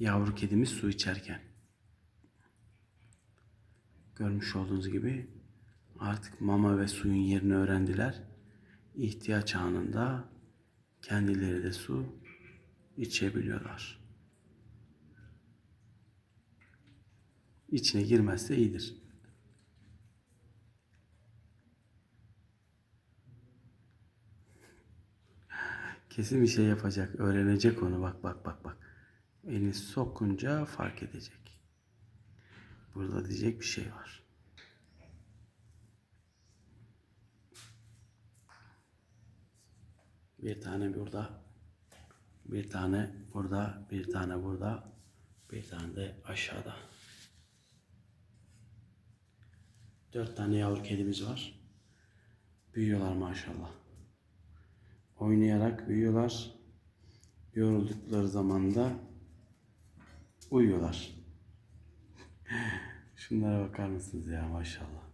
Yavru kedimiz su içerken. Görmüş olduğunuz gibi artık mama ve suyun yerini öğrendiler. İhtiyaç anında kendileri de su içebiliyorlar. İçine girmezse iyidir. Kesin bir şey yapacak. Öğrenecek onu. Bak bak bak bak. Elini sokunca fark edecek. Burada diyecek bir şey var. Bir tane burada. Bir tane burada. Bir tane burada. Bir tane de aşağıda. Dört tane yavru kedimiz var. Büyüyorlar maşallah. Oynayarak büyüyorlar. Yoruldukları zaman da uyuyorlar. Şunlara bakar mısınız ya maşallah.